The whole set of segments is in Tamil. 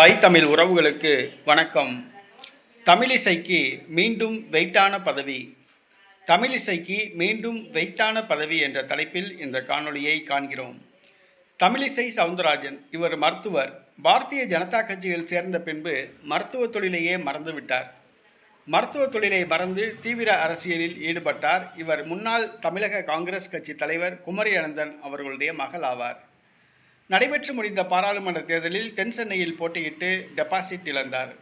தாய் தமிழ் உறவுகளுக்கு வணக்கம். தமிழிசைக்கு மீண்டும் வெயிட்டான பதவி. தமிழிசைக்கு மீண்டும் வெயிட்டான பதவி என்ற தலைப்பில் இந்த காணொளியை காண்கிறோம். தமிழிசை சவுந்தரராஜன் இவர் மருத்துவர். பாரதிய ஜனதா கட்சியில் சேர்ந்த பின்பு மருத்துவ தொழிலையே மறந்துவிட்டார் மருத்துவ தொழிலை மறந்து தீவிர அரசியலில் ஈடுபட்டார். இவர் முன்னாள் தமிழக காங்கிரஸ் கட்சி தலைவர் குமரி அனந்தன் அவர்களுடைய மகள் ஆவார். நடைபெற்று முடிந்த பாராளுமன்ற தேர்தலில் தென் சென்னையில் போட்டியிட்டு டெபாசிட் இழந்தார்.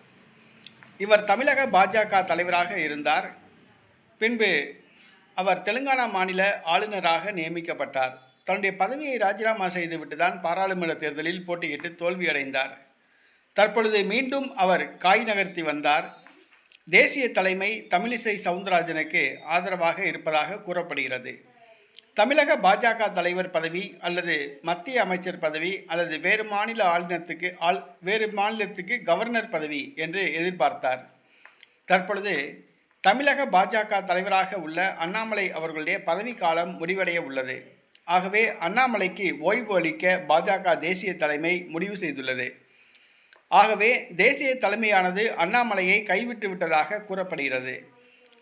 இவர் தமிழக பாஜக தலைவராக இருந்தார். பின்பு அவர் தெலுங்கானா மாநில ஆளுநராக நியமிக்கப்பட்டார். தன்னுடைய பதவியை ராஜினாமா செய்துவிட்டு தான் பாராளுமன்ற தேர்தலில் போட்டியிட்டு தோல்வியடைந்தார். தற்பொழுது மீண்டும் அவர் காய் நகர்த்தி வந்தார். தேசிய தலைமை தமிழிசை சவுந்தரராஜனுக்கு ஆதரவாக இருப்பதாக கூறப்படுகிறது. தமிழக பாஜக தலைவர் பதவி அல்லது மத்திய அமைச்சர் பதவி அல்லது வேறு மாநில ஆளுநத்துக்கு ஆள் வேறு மாநிலத்துக்கு கவர்னர் பதவி என்று எதிர்பார்த்தார். தற்பொழுது தமிழக பாஜக தலைவராக உள்ள அண்ணாமலை அவர்களுடைய பதவி காலம் முடிவடைய உள்ளது. ஆகவே அண்ணாமலைக்கு ஓய்வு அளிக்க பாஜக தேசிய தலைமை முடிவு செய்துள்ளது. ஆகவே தேசிய தலைமையானது அண்ணாமலையை கைவிட்டு விட்டதாக கூறப்படுகிறது.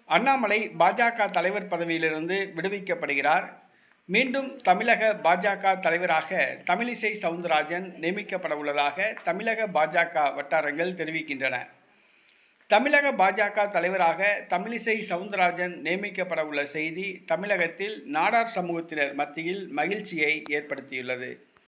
அண்ணாமலை பாஜக தலைவர் பதவியிலிருந்து விடுவிக்கப்படுகிறார். மீண்டும் தமிழக பாஜக தலைவராக தமிழிசை சவுந்தரராஜன் நியமிக்கப்பட உள்ளதாக தமிழக பாஜக வட்டாரங்கள் தெரிவிக்கின்றன. தமிழக பாஜக தலைவராக தமிழிசை சவுந்தரராஜன் நியமிக்கப்பட உள்ள செய்தி தமிழகத்தில் நாடார் சமூகத்தினர் மத்தியில் மகிழ்ச்சியை ஏற்படுத்தியுள்ளது.